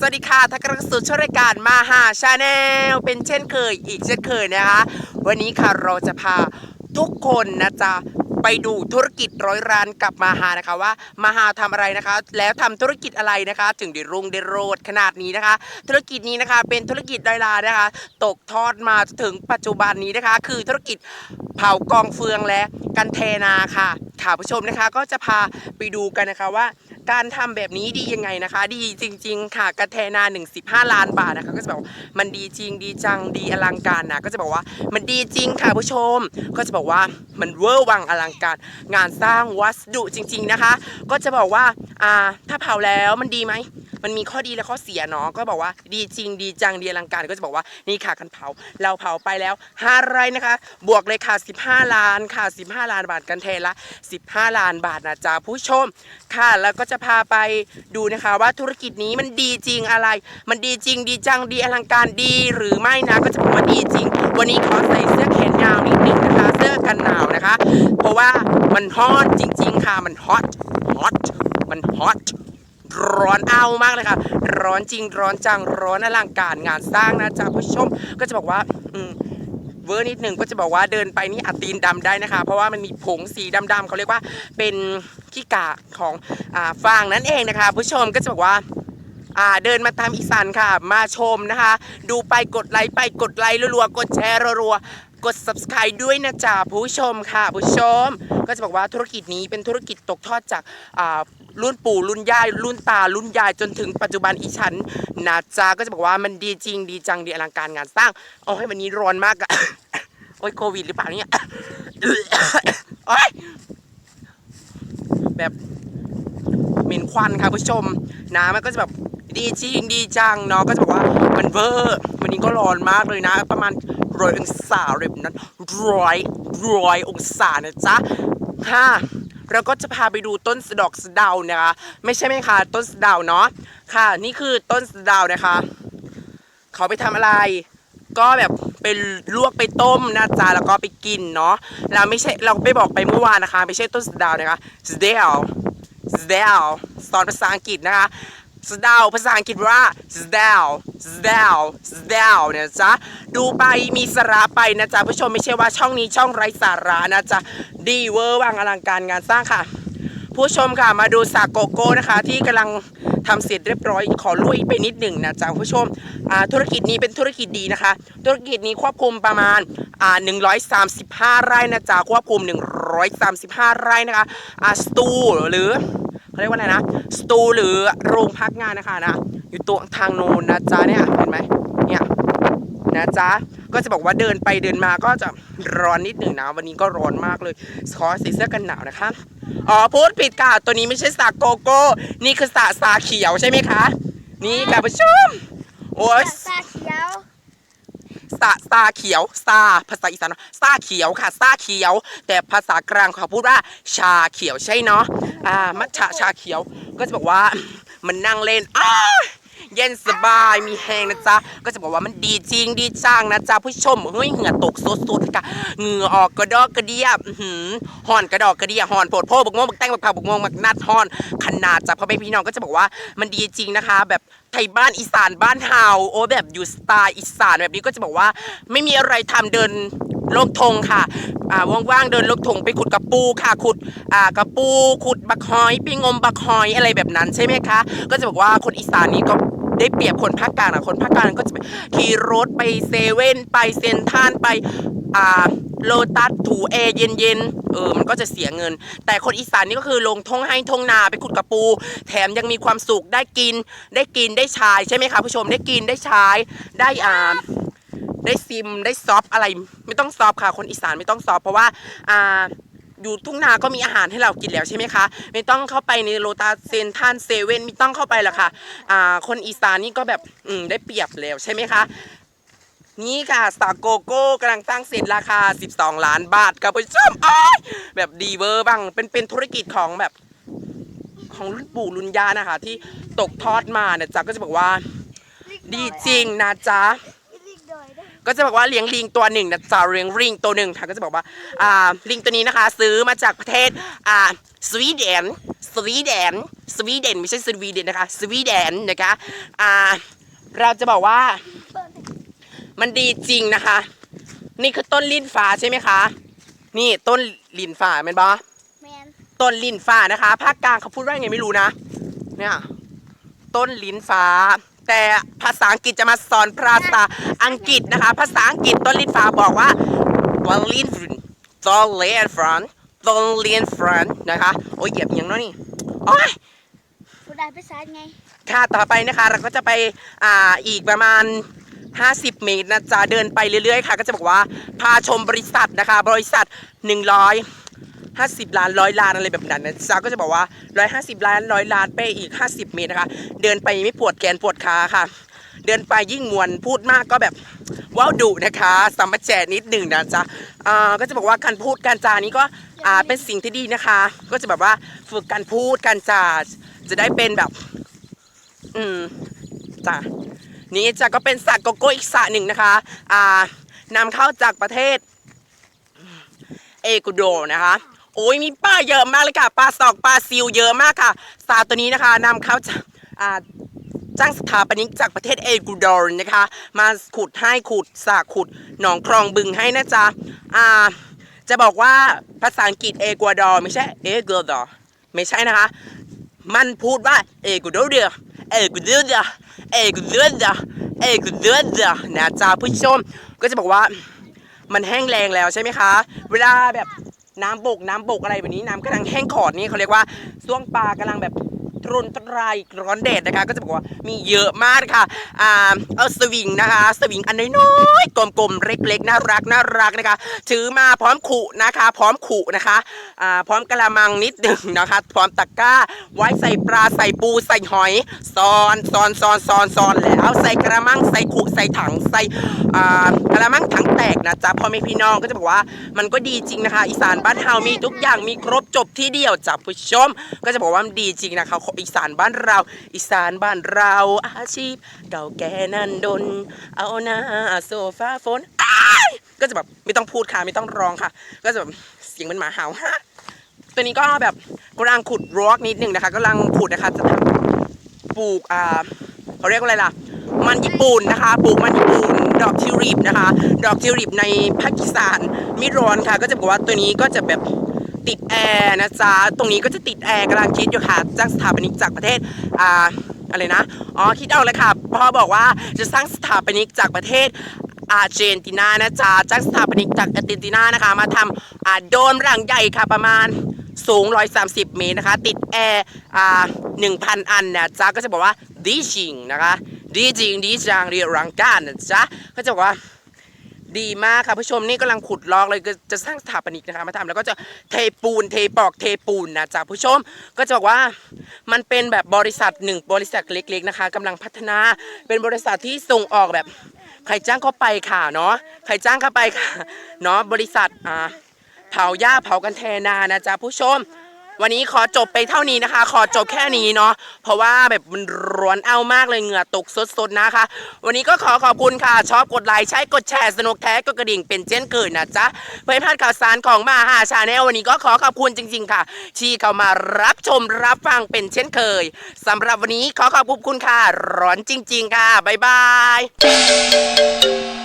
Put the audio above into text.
สวัสดีค่ะทักกระสุดช่องรายการมาหาชาแนลเป็นเช่นเคยอีกเช่นเคยนะคะ วันนี้ค่ะเราจะพาทุกคนนะจ๊ะไปดูธุรกิจร้อยร้านกับมาหานะคะว่ามาหาทำอะไรนะคะ แล้วทำธุรกิจอะไรนะคะ ถึงได้รุ่งได้โรดขนาดนี้นะคะ ธุรกิจนี้นะคะเป็นธุรกิจร้อยล้านนะคะ ตกทอดมาถึงปัจจุบันนี้นะคะ คือธุรกิจเผากองเฟืองและกันเทนาค่ะ ค่ะผู้ชมนะคะก็จะพาไปดูกันนะคะว่า การทำแบบนี้ดียังไงนะคะ ดีจริง ๆ ค่ะกระเทนา 1 15 ล้านบาทนะคะ ก็จะบอกมันดีจริงดีจังดีอลังการนะก็จะบอกว่ามันดีจริงค่ะผู้ชม ก็จะบอกว่ามันเวอร์วังอลังการ งานสร้างวัสดุจริง ๆนะคะ ก็จะบอกว่าอ่าถ้าเผาแล้วมันดีไหมมันมีข้อดีและข้อเสียเนาะก็บอกว่าดีจริงดีจังดีอลังการก็จะบอกว่านี่ค่ะกันเผา เราเผาไปแล้ว5ไร่นะคะ บวกเลยค่ะ 15 ล้านค่ะ 15 ล้านบาทกันเทละ15 ล้านบาทนะจ๊ะผู้ชมค่ะแล้วก็จะพาไปดูนะคะว่าธุรกิจนี้มันดีจริงอะไร มันดีจริงดีจังดีอลังการดีหรือไม่นะก็จะบอกว่าดีจริง วันนี้ขอใส่เสื้อแขนยาวนิดนึงนะคะเสื้อกันหนาวนะคะ เพราะว่ามันฮอตจริง ๆ ค่ะมันฮอตฮอตมันฮอตร้อนเอามากเลยค่ะ ร้อนจริงร้อนจังร้อนอลังการงานสร้างนะจ๊ะผู้ชมก็จะบอกว่าอืม เวอร์นิดหนึ่งก็จะบอกว่าเดินไปนี่อาตีนดำได้นะคะ เพราะว่ามันมีผงสีดำๆเขาเรียกว่าเป็นขี้กากของอ่าฟางนั่นเองนะคะ ผู้ชมก็จะบอกว่าเดินมาตามอีสานค่ะ มาชมนะคะ ดูไปกดไลค์ไปกดไลค์รัวๆกดแชร์รัวๆกด subscribe ด้วยนะจ๊ะผู้ชมค่ะ ผู้ชม ก็จะบอกว่าธุรกิจนี้เป็นธุรกิจตกทอดจากา รุ่นปู่รุ่นย่ารุ่นตารุ่นยายจนถึงปัจจุบันอีฉันนะจ๊ะก็จะบอกว่ามันดีจริงดีจังดีอลังการงานสร้าง เอาให้วันนี้ร้อนมากอะโอ้ยโควิดหรือเปล่าเนี่ยโอ๊ยแบบเหม็นควันค่ะผู้ชมน้ำมันก็จะแบบดีจริงดีจังเนาะก็จะบอกว่ามันเวอร์วันนี้ก็ร้อนมากเลยนะ ประมาณร้อยองศาเร็บนั้นร้อยร้อยองศานะจ๊ะค่ะ เราก็จะพาไปดูต้นสะดอกสะเดานะคะ ไม่ใช่ไหมคะต้นสะเดาเนาะค่ะ นี่คือต้นสะเดานะคะ เขาไปทำอะไร ก็แบบไปลวกไปต้มนะจ๊ะแล้วก็ไปกินเนาะเราไม่ใช่เราไปบอกไปเมื่อวานนะคะ ไม่ใช่ต้นสะเดานะคะสะเดาสเดลสอนภาษาอังกฤษนะคะ สเดลภาษาอังกฤษว่าสเดลสเดลสเดลเนี่ยจ๊ะดูไปมีสาระไปนะจ๊ะผู้ชมไม่ใช่ว่าช่องนี้ช่องไร้สาระนะจ๊ะดีเวอร์วังอลังการงานสร้างค่ะ ผู้ชมค่ะมาดูสาโกโก้นะคะ ที่กำลังทำเสร็จเรียบร้อยขอลุยไปนิดหนึ่งนะจ๊ะผู้ชมธุรกิจนี้เป็นธุรกิจดีนะคะ ธุรกิจนี้ควบคุมประมาณอ่า135 ไร่นะจ๊ะควบคุม 135 ไร่นะคะอ่าสตูหรือ เขาเรียกว่าอะไรนะสตูหรือโรงพักงานนะคะนะอยู่ตรงทางโน้นนะจ๊ะเนี่ยเห็นไหมเนี่ยนะจ๊ะก็จะบอกว่าเดินไปเดินมาก็จะร้อนนิดหนึ่งนะ วันนี้ก็ร้อนมากเลยขอใส่เสื้อกันหนาวนะคะอ๋อพูดผิดค่ะตัวนี้ไม่ใช่สาโกโก้ นี่คือสาสาเขียวใช่ไหมคะ นี่ค่ะผู้ชมโอ้ยตาเขียว ซาซาเขียวซาภาษาอีสานซาเขียวค่ะซาเขียว แต่ภาษากลางเขาพูดว่าชาเขียวใช่เนาะอ่ามัทฉะชาเขียวก็จะบอกว่ามันนั่งเล่นอ้า เย็นสบายมีแหงนะจ๊ะ ก็จะบอกว่ามันดีจริงดีจังนะจ๊ะผู้ชมเฮ้ยเหงื่อตกสดๆค่ะเหงื่อออกกระดอกกระเดียบหือห่อนกระดอกกระเดียบห่อนโผดโพบกม่วงบักแตงบักเผาบกม่วงบักนัดห่อนขนาดจ้ะพ่อแม่พี่น้องก็จะบอกว่ามันดีจริงนะคะ แบบไทยบ้านอีสานบ้านเฮาโอ้แบบอยู่สไตล์อีสานแบบนี้ก็จะบอกว่าไม่มีอะไรทำเดินลงทงค่ะ อ่า ว่างๆ เดินลงทงไปขุดกระปูค่ะ ขุด อ่า กระปู ขุดบักหอย ไปงมบักหอยอะไรแบบนั้นใช่ไหมคะ ก็จะบอกว่าคนอีสานนี้ก็ ได้เปรียบคนภาคกลางนะคนภาคกลางก็จะขี่รถไปเซเว่นไปเซนทรันไปอ่าโลตัสถูเอเย็นๆเออมันก็จะเสียเงิน แต่คนอีสานนี่ก็คือลงทงให้ทงนาไปขุดกระปู แถมยังมีความสุขได้กินได้กินได้ใช้ใช่ไหมคะผู้ชมได้กินได้ใช้ได้อ่าได้ซิมได้ซอฟอะไรไม่ต้องซอฟค่ะ คนอีสานไม่ต้องซอฟเพราะว่าอ่า อยู่ทุ่งนาก็มีอาหารให้เรากินแล้วใช่ไหมคะ ไม่ต้องเข้าไปในโลตาเซนทรันเซเว่นไม่ต้องเข้าไปหรอกค่ะอ่าคนอีสานนี่ก็แบบอืมได้เปรียบแล้วใช่ไหมคะนี่ค่ะสตาโกโก้กำลังสร้างเสร็จราคา 12 ล้านบาทกับผู้ชมอ้ยแบบดีเวอร์บ้างเป็นเป็นธุรกิจของแบบของรุ่นปู่รุ่นย่านะคะ ที่ตกทอดมาเนี่ยจ๊ะก็จะบอกว่า ดีจริงนะจ๊ะ ก็จะบอกว่าเลี้ยงลิงตัวหนึ่งนะจ๊ะเลี้ยงลิงตัวหนึ่งค่ะก็จะบอกว่าอ่าลิงตัวนี้นะคะ ซื้อมาจากประเทศอ่าสวีเดนสวีเดนสวีเดนไม่ใช่สวีเดนนะคะสวีเดนนะคะอ่าเราจะบอกว่ามันดีจริงนะคะ นี่คือต้นลิ้นฟ้าใช่ไหมคะ นี่ต้นลิ้นฟ้าแมันบอแมนต้นลิ้นฟ้านะคะ ภาคกลางเขาพูดว่าไงไม่รู้นะ เนี่ย ต้นลิ้นฟ้า แต่ภาษาอังกฤษจะมาสอนภาษาอังกฤษนะคะ ภาษาอังกฤษต้นลิ้นฟ้าบอกว่าต้นลิ้นต้นลิ้นฟ้าต้นลิ้นฟ้านะคะ โอ้ยเหยียบอยังเน้อยนี่โอ้ยผู้ใดไปซาไงค่ะค่ะต่อไปนะคะเราก็จะไปอ่าอีกประมาณ 50 เมตรนะจ๊ะเดินไปเรื่อยๆ ค่ะ ก็จะบอกว่าพาชมบริษัทนะคะ บริษัท 150 ล้านร้อยล้านอะไรแบบนั้นนะจ๊ะก็จะบอกว่า 150 ล้านร้อยล้านไปอีก 50 เมตรนะคะ เดินไปไม่ปวดแขนปวดขาค่ะ เดินไปยิ่งมวนพูดมากก็แบบว้าวดุนะคะสัมมาแจนิดหนึ่งนะจ๊ะอ่าก็จะบอกว่าการพูดการจานี้ก็อ่าเป็นสิ่งที่ดีนะคะ ก็จะแบบว่าฝึกการพูดการจาจะได้เป็นแบบ อืมจ้ะนี่จ้ะก็เป็นสัตว์โกโก้อีกสัตว์หนึ่งนะคะอ่านำเข้าจากประเทศเอกุโดอร์นะคะ โอ้ยมีปลาเยอะมากเลยค่ะปลาสอกปลาซิวเยอะมากค่ะสัตว์ตัวนี้นะคะนำเข้าจากจ้างสถาปนิกจากประเทศเอกุโดนะคะ มาขุดให้ขุดสระขุดหนองคลองบึงให้นะจ๊ะอ่าจะบอกว่าภาษาอังกฤษเอกวาดอร์ไม่ใช่เอกัวดอร์ไม่ใช่นะคะ มันพูดว่าเอกูโดเดียเอกูเดียเอกูเดียเอกูเดียนะจ๊ะผู้ชมก็จะบอกว่ามันแห้งแรงแล้วใช่ไหมคะ เวลาแบบ น้ำบกน้ำบกอะไรแบบนี้น้ำกำลังแห้งขอดนี่เขาเรียกว่าซ่วงปลากำลังแบบ รุนตรายร้อนแดดนะคะ ก็จะบอกว่ามีเยอะมากค่ะอ่าเอาสวิงนะคะ สวิงอันน้อยๆกลมๆเล็กๆน่ารักน่ารักนะคะ ถือมาพร้อมขู่นะคะ พร้อมขู่นะคะอ่าพร้อมกระมังนิดหนึ่งนะคะ พร้อมตะกร้า ไว้ใส่ปลาใส่ปูใส่หอยซ้อนซ้อนซ้อนซ้อนซ้อนแล้วใส่กระมังใส่ขู่ใส่ถังใส่อ่ากระมังถังแตกนะจ๊ะพ่อแม่พี่น้องก็จะบอกว่ามันก็ดีจริงนะคะ อีสานบ้านเฮามีทุกอย่างมีครบจบที่เดียวจ้ะผู้ชม ก็จะบอกว่ามันดีจริงนะคะอีสานบ้านเรา อีสานบ้านเราอาชีพเก่าแก่นันดน เอาหน้าโซฟาฝนก็จะแบบไม่ต้องพูดค่ะไม่ต้องร้องค่ะ ก็จะแบบเสียงมันหมาเห่าฮะตัวนี้ก็แบบกำลังขุดรอกนิดหนึ่งนะคะกำลังขุดนะคะจะทำปลูกอ่าเขาเรียกว่าอะไรล่ะมันญี่ปุ่นนะคะปลูกมันญี่ปุ่นดอกทิวลิปนะคะ ดอกทิวลิปในภาคอีสานไม่ร้อนค่ะ ก็จะบอกว่าตัวนี้ก็จะแบบ ติดแอร์นะจ๊ะ ตรงนี้ก็จะติดแอร์กำลังคิดอยู่ค่ะจ้างสถาปนิกจากประเทศอ่าอะไรนะ อ๋อ คิดเอาเลยค่ะพ่อบอกว่าจะสร้างสถาปนิกจากประเทศอาร์เจนตินานะจ๊ะจากสถาปนิกจากอาร์เจนตินานะคะ มาทำอ่าโดมรังใหญ่ค่ะประมาณสูง 130 เมตรนะคะ ติดแอร์อ่า1,000 อันนะจ๊ะก็จะบอกว่าดีจริงนะคะ ดีจริงดีจังเดียรังการนะจ๊ะก็จะบอกว่า ดีมากค่ะผู้ชมนี่กำลังขุดลอกเลยก็จะสร้างสถาปนิกนะคะมาทำแล้วก็จะเทปูนเทปอกเทปูนนะจ๊ะผู้ชมก็จะบอกว่ามันเป็นแบบบริษัทหนึ่งบริษัทเล็กๆนะคะกำลังพัฒนาเป็นบริษัทที่ส่งออกแบบใครจ้างเข้าไปค่ะเนาะใครจ้างเข้าไปค่ะเนาะบริษัทอ่าเผาหญ้าเผากันแทนานะจ๊ะผู้ชม วันนี้ขอจบไปเท่านี้นะคะ ขอจบแค่นี้เนาะเพราะว่าแบบมันร้อนเอามากเลยเหงื่อตกสดๆนะคะ วันนี้ก็ขอขอบคุณค่ะ ชอบกดไลค์ใช้กดแชร์สนุกแท้กดกระดิ่งเป็นเช่นเคยนะจ๊ะเพื่อไม่พลาดข่าวสารของมาหาชาแนลวันนี้ก็ขอขอบคุณจริง ๆ ค่ะ ที่เข้ามารับชมรับฟังเป็นเช่นเคยสำหรับวันนี้ขอขอบคุณค่ะ ร้อนจริง ๆ ค่ะบ๊ายบาย